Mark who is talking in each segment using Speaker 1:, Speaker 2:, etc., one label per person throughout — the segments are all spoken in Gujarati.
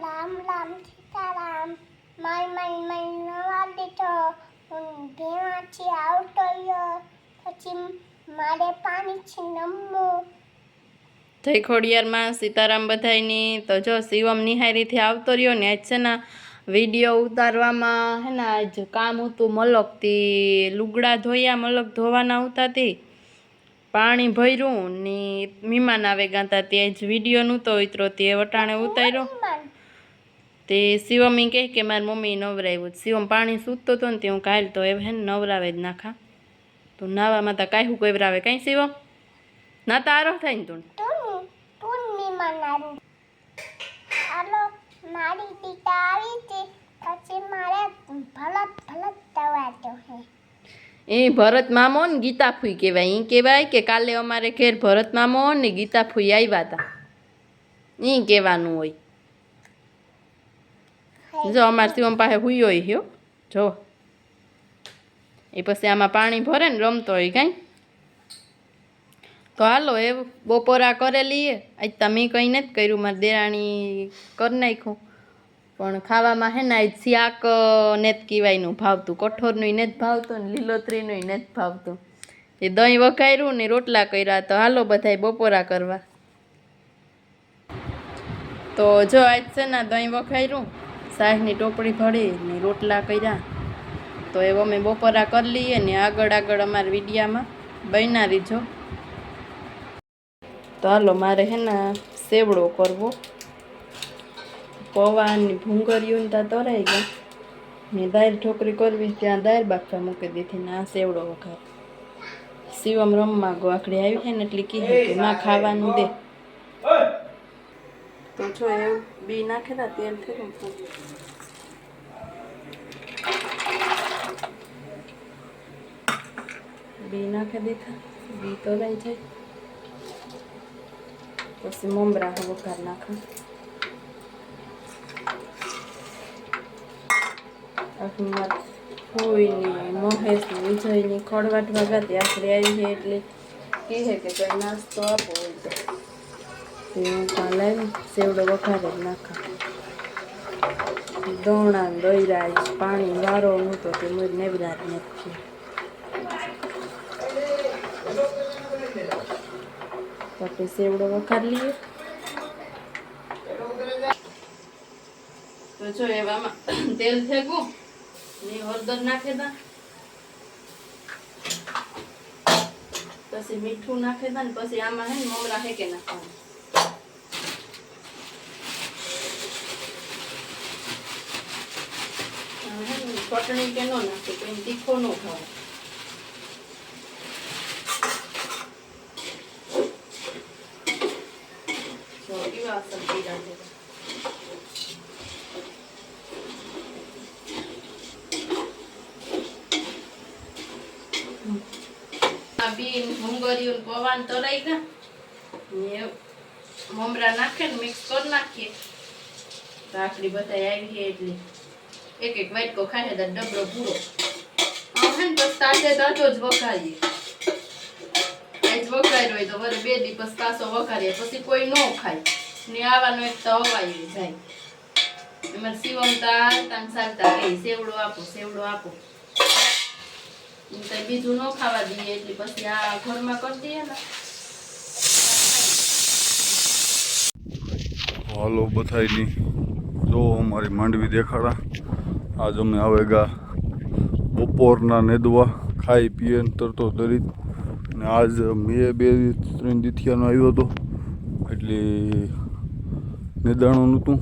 Speaker 1: રામ રામ સીતારામ. માય માય માય નવા દીઠો હું ભેવાથી આવતો પછી મારે પાણીથી નમવું.
Speaker 2: જય ખોડિયારમાં સીતારામ બધાયની. તો જો શિવમ નિહારીથી આવતો રહ્યો ને આજ છે ને વીડિયો ઉતારવામાં હે ને આજ કામ હતું મલકથી. લુગડા ધોયા મલક ધોવાના ઉતાથી પાણી ભર્યું ને મહેમાન આવે ગાતા તે જ વીડિયો નહોતો ઉતરો તે વટાણે ઉતાર્યો. તે શિવમ એ કહે કે મારી મમ્મી નવરાવ્યું શિવમ પાણી સૂતતો હતો ને તે હું કાલ તો એ હે ને નવરાવે જ નાખા. તો નાવામાં તો કાંઈ હું કોઈવરાવે કાંઈ શિવમ? ના તારો થાય ને તું.
Speaker 1: તું તું મનારું હાલો મારી દીટા આવી હતી પછી મારે ભલત ભલત દવાતો હે.
Speaker 2: એ ભરત મામો ને ગીતા ફૂઈ કહેવાય. એ કહેવાય કે કાલે અમારે ઘેર ભરત મામો ને ગીતા ફૂઈ આવ્યા હતા એ કહેવાનું હોય. જો અમારે શિવમ પાસે હોય હ્યો જો. એ પછી આમાં પાણી ભરે ને રમતો હોય કાંઈ. તો હાલો, એ બપોરા કરેલી એ. આજ તમે કંઈ નથી કર્યું, મારે દેરાણી કરી નાખ્યું. પણ ખાવામાં હે ને આજ શાક નેત કીવાયનું ભાવતું. કઠોરનું નથી ભાવતું ને લીલોતરીનું નથી ભાવતું. એ દહીં વઘાર્યું ને રોટલા કર્યા. તો હાલો બધાય બપોરા કરવા. તો જો આજ છે ને દહીં વઘાર્યું. શાકની ટોપડી ભળી ને રોટલા કર્યા. તો એ અમે બપોરા કરી લઈએ ને આગળ આગળ અમારા વિડીયામાં બના રીજો તો હાલો મારે હે ને સેવડો કરવો. પૌવાની ભૂંગળીયું ત્યાં તરાઈ ગયા. ને દાળ ઠોકરી કરવી ત્યાં દાળ બાફવા મૂકી દીધી ને આ સેવડો વઘાર. શિવમ રમવા ગોખડી આવી છે ને એટલે કીધું કે માં ખાવાનું દે. તો જો એવું બી નાખેલા તેલ થયું બી નાખી દીધા બી તરાઈ જાય પછી મમરા વઘાર નાખા અખબાર કોઈની મહેશની વિજયની ખડવાટ વગાતી આખરે આવી છે એટલે કહે કે કંઈ નાસ્તો આપો હોય તો હું કાં સેવડો વઘારે નાખા દોણા દોયરા પાણી વારો નહોતો તે મુજ નેવરાત નથી પછી સેવડો વખાર લઈએ તો જો એવામાં તેલ ફેંકું ને હળદર નાખેદા પછી મીઠું નાખે દા ને પછી આમાં હે મમરા હેકે નાખવાનું આમાં હે ને ચટણી કે નો નાખે, તો એને તીખો નો ખાવ. બીન ભૂંગળીયું ને પવાન તરાઈ ગયા. ને મમરા નાખે ને મિક્સ કરી નાખીએ. રાખડી બધા આવી એટલે. એક એક વાટકો ખાઈને તાર ડબલો પૂરો. આવે ને પછી તાજે તાજો જ વઘારીએ. આજ વઘાર્યો હોય તો વરે બે દિવસ પાછો વઘારીએ, પછી કોઈ ન ખાય. ને આવાનો એક તો અવાય જાય. એમાં શિવમતા તાન સાલતા રહી, સેવડો આપો સેવડો આપો. કંઈ બીજું ન ખાવા દઈએ, એટલે પછી આ ઘરમાં કરી દઈએ ને.
Speaker 3: હાલો બધાયની. જો અમારી માંડવી દેખાડા. આજ અમે આવેગા બપોરના નેદવા ખાઈ પીએ તરતો તરી ને આજ મેં બે ત્રણ દિથિયાનો આવ્યો હતો. એટલે નેદાણું નહોતું.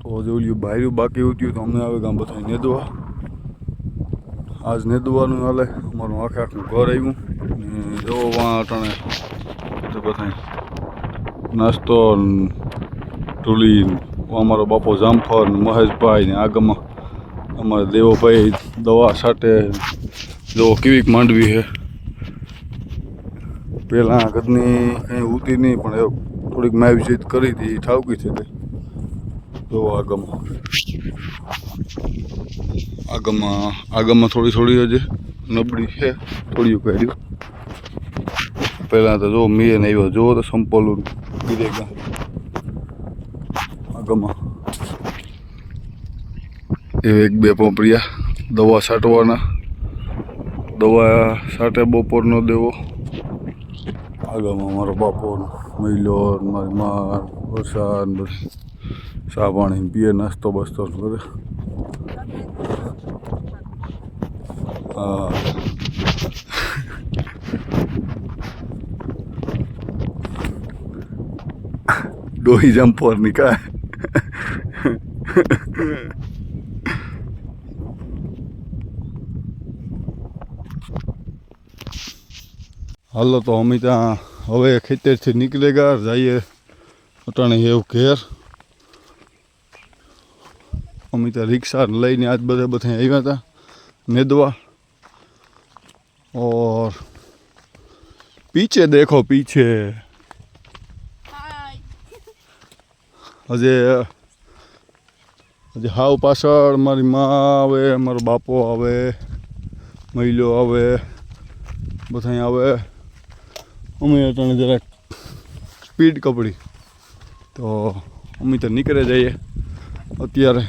Speaker 3: તો હજુ ઓલું બાર્યું બાકી ઉત્યું તો અમે આવેગા બધા નેદવા. આજ નેદવાનું હાલે. અમારું આખે આખું ઘર આવ્યું. ને જો વાં અટાણે તો બધા નાસ્તો ટુલી અમારો બાપો જામફર ને મહેશભાઈ ને આગમાં અમારા દેવોભાઈ દવા સાથે જો કેવીક માંડવી છે. પહેલાં ઘરની કંઈ ઉતી નહીં, પણ એ થોડીક મેવજીત કરી હતી ઠાવકી છે તે. જો આગમાં. આગમાં આગમાં થોડી થોડી હજી નબળી છે, થોડીયું કર્યું પહેલાં તો જો મેં આવ્યો જો તો સંપોલું ગીરે આગમાં. એ એક બે પોપરિયા દવા છાંટવાના. દવા છાંટે બપોરનો દેવો. આગળમાં મારો બાપો મહિલો મારી માર વરસાદ બધું. ચા પાણી પીએ, નાસ્તો બસ્તો બધે. હા. ડોહી જમ્પરની હાલો તો અમે ત્યાં હવે ખેતરથી નીકળે ગયા જઈએ અટાણે એવું ઘેર. અમે ત્યાં રિક્ષા લઈને આજ બધા બધા આવ્યા હતા નેદવા. ઓર પીછે દેખો પીછે. હજે હજી હાવ પાછળ મારી મા આવે મારો બાપો આવે મહિલો આવે બધા આવે. અમે અટાણે જરાક સ્પીડ કપડી. તો અમે તો નીકળે જઈએ. અત્યારે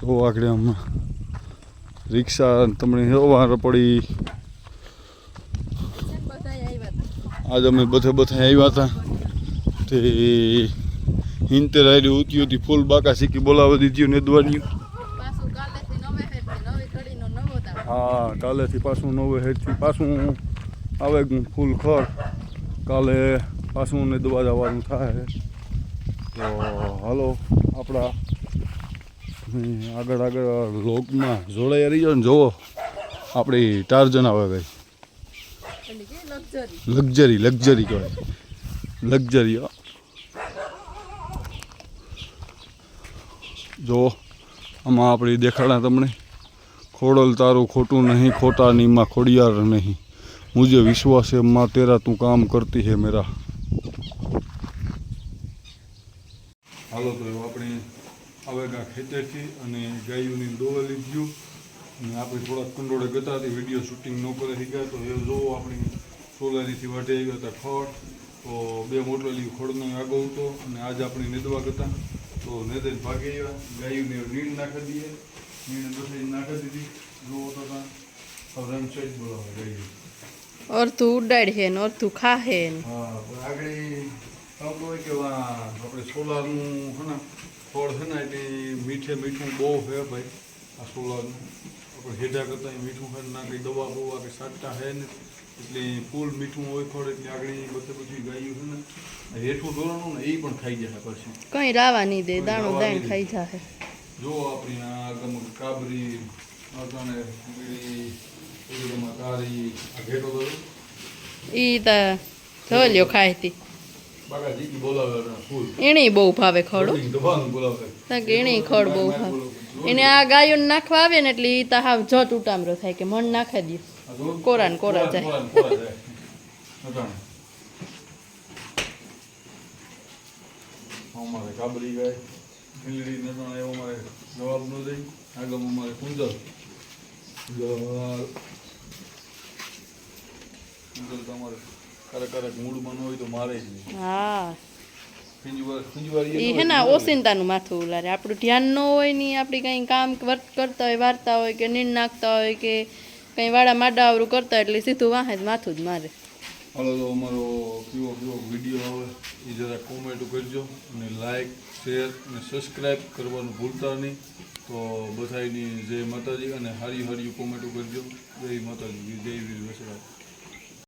Speaker 3: તો આગળ હમણાં રિક્ષા તમને વાર પડી. આજ અમે બધે બધે આવ્યા હતા. તે હિંતેર હારી ઉતી હતી ફૂલ બાકા શીખી બોલાવી દીધી ને દ્વાર્યું હા કાલેથી પાછું નવે હેઠથી પાછું આવે ફૂલ ખર. કાલે પાછું ને દવા જવાનું થાય. તો હાલો, આપણા આગળ આગળ લોકમાં જોડાઈ રહી જાઓ ને જોવો આપણી ટાર્જન આવે ભાઈ. લક્ઝરી લક્ઝરી કહેવાય. લક્ઝરી. જો આમાં આપણી દેખાડા તમને. ખોડલ તારું ખોટું નહીં, ખોટા ની માં ખોડિયાર નહીં. मुझे વિશ્વાસ है माँ તેરા તું કામ કરતી है મેરા. હાલો, તો એવું આપણે આવેગા ખેતરથી અને ગાયુની દોવા લીધ્યું અને આપણે થોડાક કંડોળે ગતા હતી વીડિયો શૂટિંગ ન કરે થઈ ગયા તો એ જોવો, આપણી સોલારીથી વાટે આવી ગયા હતા તો બે મોટરેલી ખોડનો આગો હતો અને આજ આપણે નેદવા ગતા. તો નેદે ભાગી ગયા ગાયુને નીણ નાખી દઈએ નીણ બધી નાખી દીધી. જોવો તો હવે એમ છે જ બોલાવે ગાયું.
Speaker 2: અડધું ઉડાડ છે ને અડધું ખાહે ને
Speaker 3: હા આગળ આવતું કે આપણે સોલારનું હે ને ફળ છે ને એટલે મીઠે મીઠું બહુ છે ભાઈ આ સોલારનું. આપણે હેઠા કરતાં મીઠું ના કંઈ દવા બવા કે સાટતા હે ને એટલે ફૂલ મીઠું હોય ફળ એટલે આગળ બધે બધી ગાયું છે ને હેઠું ધોરણું ને એ પણ ખાઈ જાય પછી.
Speaker 2: કઈ રાવા નહીં દે દાણો દાણ ખાઈ જાહે.
Speaker 3: જો આપણી આ ગમ કાબરી અટાણે
Speaker 2: ઈ તા જોલ્યો ખાય તી
Speaker 3: બાકા જીકી બોલાવે અટાણે ફૂલ.
Speaker 2: એણે બહુ ભાવે ખડો. એણે ખડ બહુ ભાવે. એને આ ગાયોને નાખવા આવે ને એટલે ઈ તો હાવ જટ ઉટામરો થાય કે મન નાખી દે. કોરાન કોરા જાય.
Speaker 3: અમારે કાબરી ગાય. ખીલડી નટાણે એવો અમારે જવાબ ન દઈ આગળ અમારે કુંજલ તમારે મૂડમાં ન હોય તો મારે જ નહીં.
Speaker 2: હા.
Speaker 3: ખીંજવાર
Speaker 2: હે ને ઓસિંતાનું માથું ઉલારે. આપણું ધ્યાન ન હોય ને આપણે કંઈ કામ વર્ક કરતા હોય વાર્તા હોય કે નીંદ નાખતા હોય કે કંઈ વાડા માડાવરું કરતા હોય એટલે સીધું વાહે જ માથું જ મારે.
Speaker 3: હાલો તો અમારો કેવો કેવો વીડિયો આવે એ જરા કોમેન્ટ કરજો અને લાઈક શેર અને સબસ્ક્રાઈબ કરવાનું ભૂલતા નહીં. તો બધાની જય માતાજી અને હારી હારી કોમેન્ટો કરજો. જય માતાજી જય વીર વસરા